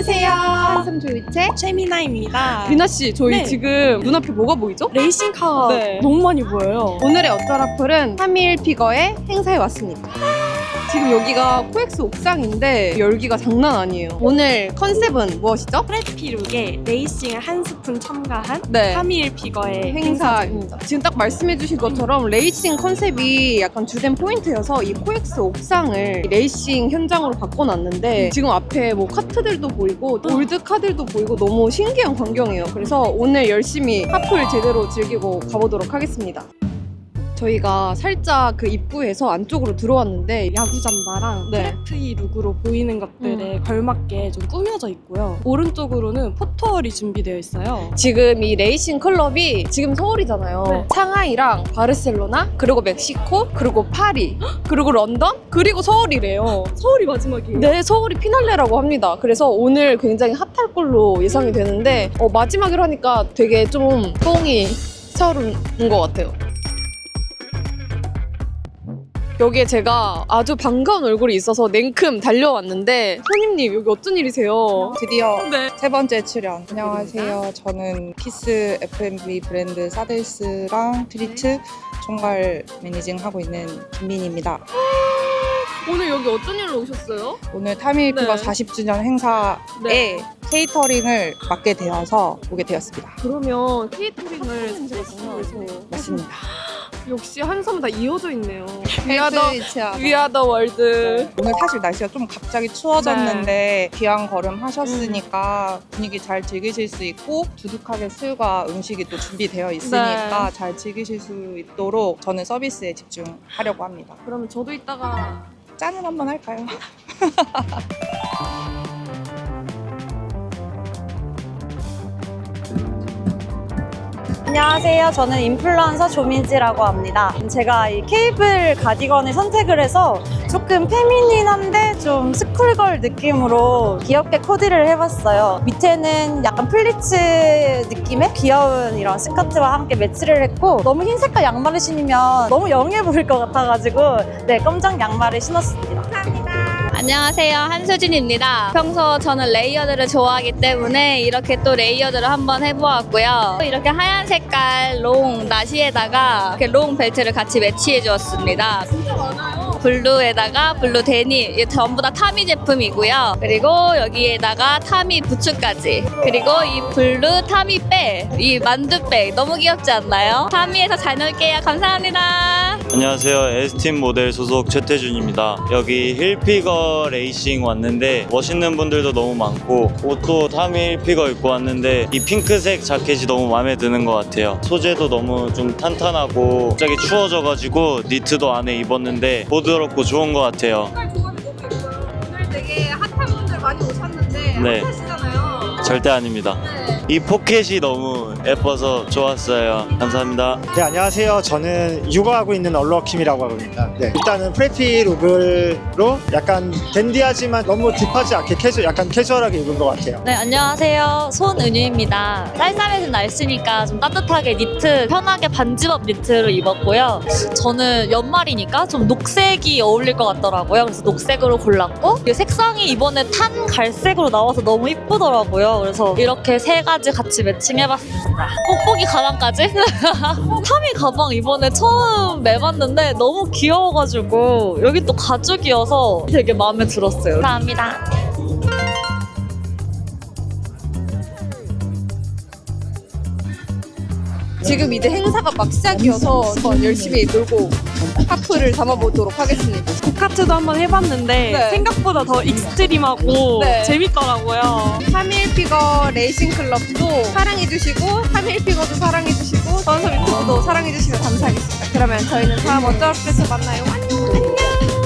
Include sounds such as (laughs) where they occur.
안녕하세요. 한섬 조이체 최미나입니다. 미나 씨, 저희 네. 지금 눈앞에 뭐가 보이죠? 레이싱카 네. 너무 많이 보여요. 오늘의 어쩌라플은 3일 피거의 행사에 왔습니다. 지금 여기가 코엑스 옥상인데 열기가 장난 아니에요. 오늘 컨셉은 무엇이죠? 프레피 룩에 레이싱을 한 스푼 첨가한 네. 3일 피거의 행사입니다. 지금 딱 말씀해주신 것처럼 레이싱 컨셉이 약간 주된 포인트여서 이 코엑스 옥상을 레이싱 현장으로 바꿔놨는데 지금 앞에 뭐 카트들도 보이고 올드 카들도 보이고 너무 신기한 광경이에요. 그래서 오늘 열심히 하플 제대로 즐기고 가보도록 하겠습니다. 저희가 살짝 그 입구에서 안쪽으로 들어왔는데 야구 잠바랑 네. 프레피 룩으로 보이는 것들에 걸맞게 좀 꾸며져 있고요. 오른쪽으로는 포토월이 준비되어 있어요. 지금 이 레이싱 클럽이 지금 서울이잖아요. 네. 상하이랑 바르셀로나, 그리고 멕시코, 그리고 파리, 그리고 런던, 그리고 서울이래요. 서울이 마지막이에요. 네, 서울이 피날레라고 합니다. 그래서 오늘 굉장히 핫할 걸로 예상이 되는데 어, 마지막이라 하니까 되게 좀 뽕이 차오르는 것 같아요. 여기에 제가 아주 반가운 얼굴이 있어서 냉큼 달려왔는데 손님님 여기 어쩐 일이세요? 드디어 네. 세 번째 출연. 안녕하세요. 저는 키스 F&B 브랜드 사델스랑 트리트 총괄 매니징 하고 있는 김민입니다. (gasps) 오늘 여기 어쩐 일로 오셨어요? 오늘 타밀 피버 네. 40주년 행사에 네. 케이터링을 맡게 되어서 오게 되었습니다. 그러면 케이터링을 사실에서 맞습니다. 역시 한섬 다 이어져 있네요. 위아더 위아더 월드. 오늘 사실 날씨가 좀 갑자기 추워졌는데 귀한 걸음 하셨으니까 분위기 잘 즐기실 수 있고 두둑하게 술과 음식이 또 준비되어 있으니까 잘 즐기실 수 있도록 저는 서비스에 집중하려고 합니다. 그러면 저도 이따가 짠을 한번 할까요? (laughs) 안녕하세요. 저는 인플루언서 조민지라고 합니다. 제가 이 케이블 가디건을 선택을 해서 조금 페미닌한데 좀 스쿨걸 느낌으로 귀엽게 코디를 해봤어요. 밑에는 약간 플리츠 느낌의 귀여운 이런 스커트와 함께 매치를 했고 너무 흰 색깔 양말을 신으면 너무 영해 보일 것 같아가지고 네 검정 양말을 신었습니다. 안녕하세요. 한수진입니다. 평소 저는 레이어드를 좋아하기 때문에 이렇게 또 레이어드를 한번 해보았고요. 이렇게 하얀 색깔 롱 나시에다가 이렇게 롱 벨트를 같이 매치해 주었습니다. 진짜 많아요. 블루에다가 블루 데님 전부 다 타미 제품이고요. 그리고 여기에다가 타미 부츠까지. 그리고 이 블루 타미 백, 이 만두백 너무 귀엽지 않나요? 타미에서 잘 놀게요. 감사합니다. 안녕하세요. 에스틴 모델 소속 최태준입니다. 여기 힐피거 레이싱 왔는데 멋있는 분들도 너무 많고 옷도 타미 힐피거 입고 왔는데 이 핑크색 자켓이 너무 마음에 드는 것 같아요. 소재도 너무 좀 탄탄하고 갑자기 추워져가지고 니트도 안에 입었는데 부드럽고 좋은 것 같아요. 오늘 되게 핫한 분들 많이 오셨는데 네. 핫하시잖아요. 절대 아닙니다. 이 포켓이 너무 예뻐서 좋았어요. 감사합니다. 네, 안녕하세요. 저는 육아하고 있는 얼러킴이라고 합니다. 네, 일단은 프레티 룩으로 약간 댄디하지만 너무 딥하지 않게 캐주, 약간 캐주얼하게 입은 것 같아요. 네, 안녕하세요. 손은유입니다. 쌀쌀해진 날씨니까 좀 따뜻하게 니트, 편하게 반지업 니트를 입었고요. 저는 연말이니까 좀 녹색이 어울릴 것 같더라고요. 그래서 녹색으로 골랐고, 이 색상이 이번에 탄 갈색으로 나와서 너무 이쁘더라고요. 그래서 이렇게 세 가지 같이 매칭해봤습니다. 뽁뽁이 가방까지? (laughs) 타미 가방 이번에 처음 매봤는데 너무 귀여워가지고, 여기 또 가죽이어서 되게 마음에 들었어요. 감사합니다. 지금 이제 행사가 막 시작이어서 전 열심히 놀고 하플을 담아보도록 하겠습니다. 고카트도 한번 해봤는데 네. 생각보다 더 익스트림하고 네. 재밌더라고요. 3일 피거 레이싱 클럽도 사랑해주시고 3일 피거도 사랑해주시고 전섬 유튜브도 사랑해주시면 감사하겠습니다. 그러면 저희는 다음 어쩌라플에서 만나요. 안녕. 안녕.